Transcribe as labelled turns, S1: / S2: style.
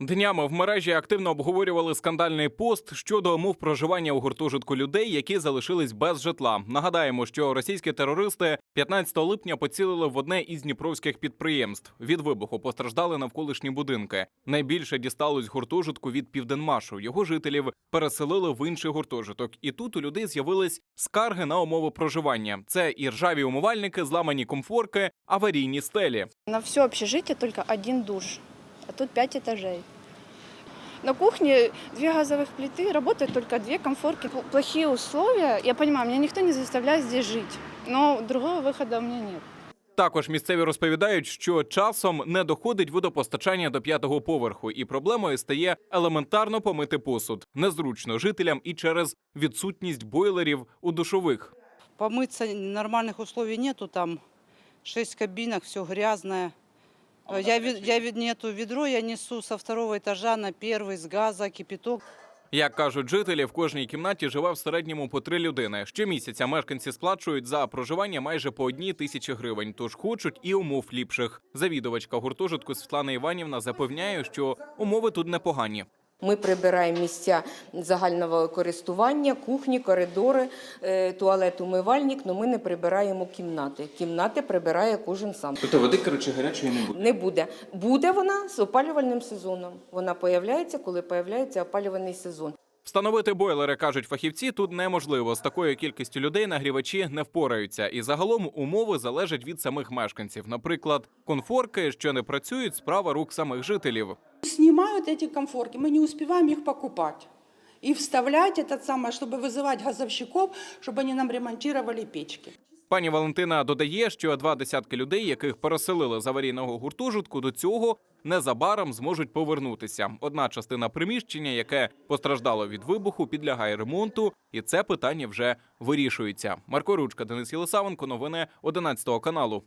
S1: Днями в мережі активно обговорювали скандальний пост щодо умов проживання у гуртожитку людей, які залишились без житла. Нагадаємо, що російські терористи 15 липня поцілили в одне із дніпровських підприємств. Від вибуху постраждали навколишні будинки. Найбільше дісталось гуртожитку від Південмашу. Його жителів переселили в інший гуртожиток. І тут у людей з'явились скарги на умови проживання. Це і ржаві умивальники, зламані комфорки, аварійні стелі.
S2: На все общежитие только один душ, а тут пять этажей. На кухне две газовых плиты, работают только две комфорки. Пл- Плохие условия. Я понимаю, меня никто не заставляет здесь жить, но другого выхода у меня нет.
S1: Також місцеві розповідають, що часом не доходить водопостачання до п'ятого поверху, і проблемою стає елементарно помити посуд. Незручно жителям і через відсутність бойлерів у душових.
S3: Помыться нормальных условий нету, там шесть кабинок, все грязное. Э, Я, ве- я ве- нету ведро, я несу со второго этажа на первый с газа кипяток.
S1: Як кажуть жителі, в кожній кімнаті живе в середньому по три людини. Щомісяця мешканці сплачують за проживання майже по одній тисячі гривень, тож хочуть і умов ліпших. Завідувачка гуртожитку Світлана Іванівна запевняє, що умови тут непогані.
S4: Ми прибираємо місця загального користування, кухні, коридори, е, туалет, умивальник, але ми не прибираємо кімнати. Кімнати прибирає кожен сам.
S1: Тобто води коротше гарячої не буде.
S4: Не буде. Буде вона з опалювальним сезоном. Вона появляється, коли появляється опалювальний сезон.
S1: Встановити бойлери, кажуть фахівці, тут неможливо. З такою кількістю людей нагрівачі не впораються. І загалом умови залежать від самих мешканців. Наприклад, конфорки, що не працюють, справа рук самих жителів.
S5: Снимают эти комфорки, мы не успеваем их покупать. И вставлять этот самое, чтобы вызывать газовщиков, чтобы они нам ремонтировали печки.
S1: Пані Валентина додає, що два десятки людей, яких переселили з аварійного гуртожитку, до цього незабаром зможуть повернутися. Одна частина приміщення, яке постраждало від вибуху, підлягає ремонту, і це питання вже вирішується. Марко Ручка, Денис Єлисавенко, новини 11 каналу.